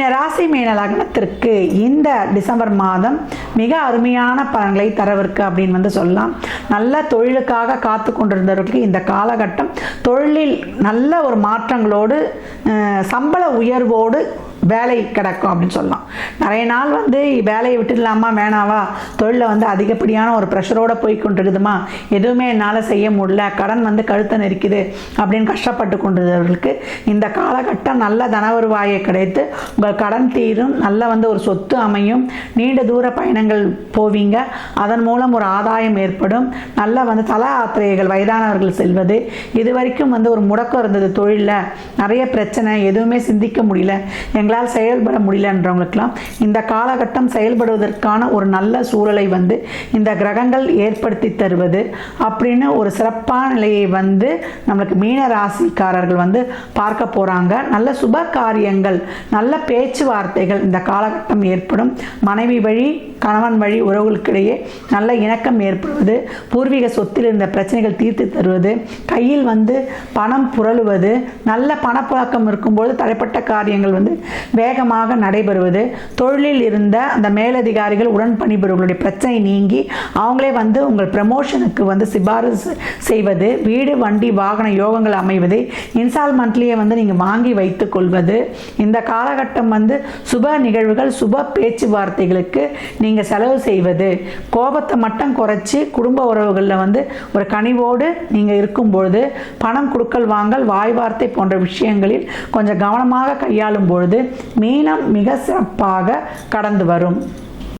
மீன ராசி மீன லக்னத்திற்கு இந்த டிசம்பர் மாதம் மிக அருமையான பலன்களை தரவிருக்கு அப்படின்னு வந்து சொல்லலாம். நல்ல தொழிலுக்காக காத்து கொண்டிருந்தவர்களுக்கு இந்த காலகட்டம் தொழிலில் நல்ல ஒரு மாற்றங்களோடு சம்பள உயர்வோடு வேலை கிடக்கும் அப்படின்னு சொல்லலாம். நிறைய நாள் வந்து வேலையை விட்டுடலாமா வேணாவா? தொழிலில் வந்து அதிகப்படியான ஒரு ப்ரெஷரோடு போய் கொண்டிருக்குதுமா? எதுவுமே என்னால் செய்ய முடியல கடன் வந்து கழுத்தை நெரிக்குது அப்படின்னு கஷ்டப்பட்டு கொண்டிருந்தவர்களுக்கு இந்த காலகட்டம் நல்ல தனவருவாயை கிடைத்து உங்கள் கடன் தீரும் நல்ல வந்து ஒரு சொத்து அமையும். நீண்ட தூர பயணங்கள் போவீங்க. அதன் மூலம் ஒரு ஆதாயம் ஏற்படும். நல்ல வந்து தல யாத்திரைகள் வயதானவர்கள் செல்வது. இது வரைக்கும் வந்து ஒரு முடக்கம் இருந்தது தொழிலில். நிறைய பிரச்சனை எதுவுமே சிந்திக்க முடியல. எங்கள் எங்களால் செயல்பட முடியலன்றவங்களுக்கெல்லாம் இந்த காலகட்டம் செயல்படுவதற்கான ஒரு நல்ல சூழலை வந்து இந்த கிரகங்கள் ஏற்படுத்தி தருவது அப்படின்னு ஒரு சிறப்பான நிலையை வந்து நம்மளுக்கு மீன ராசிக்காரர்கள் வந்து பார்க்க போகிறாங்க நல்ல சுப காரியங்கள் நல்ல பேச்சுவார்த்தைகள் இந்த காலகட்டம் ஏற்படும். மனைவி வழி கணவன் வழி உறவுகளுக்கிடையே நல்ல இணக்கம் ஏற்படுவது பூர்வீக சொத்தில் இருந்த பிரச்சனைகள் தீர்த்து தருவது கையில் வந்து பணம் புரளுவது நல்ல பணப்புழக்கம் இருக்கும்போது தடைப்பட்ட காரியங்கள் வந்து வேகமாக நடைபெறுவது. தொழிலில் இருந்த அந்த மேலதிகாரிகள் உடன் பணிபுரிவர்களுடைய பிரச்சனை நீங்கி அவங்களே வந்து உங்கள் ப்ரமோஷனுக்கு வந்து சிபாரிசு செய்வது வீடு வண்டி வாகன யோகங்கள் அமைவது இன்ஸ்டால்மெண்ட்லேயே வந்து நீங்கள் வாங்கி வைத்துக் கொள்வது. இந்த காலகட்டம் வந்து சுப நிகழ்வுகள் சுப பேச்சுவார்த்தைகளுக்கு நீங்கள் செலவு செய்வது. கோபத்தை மட்டும் குறைச்சி குடும்ப உறவுகளில் வந்து ஒரு கனிவோடு நீங்கள் இருக்கும்பொழுது பணம் கொடுக்கல் வாங்கல் வாய் வார்த்தை போன்ற விஷயங்களில் கொஞ்சம் கவனமாக கையாளும் பொழுது மீனம் மிக சிறப்பாக கடந்து வரும்.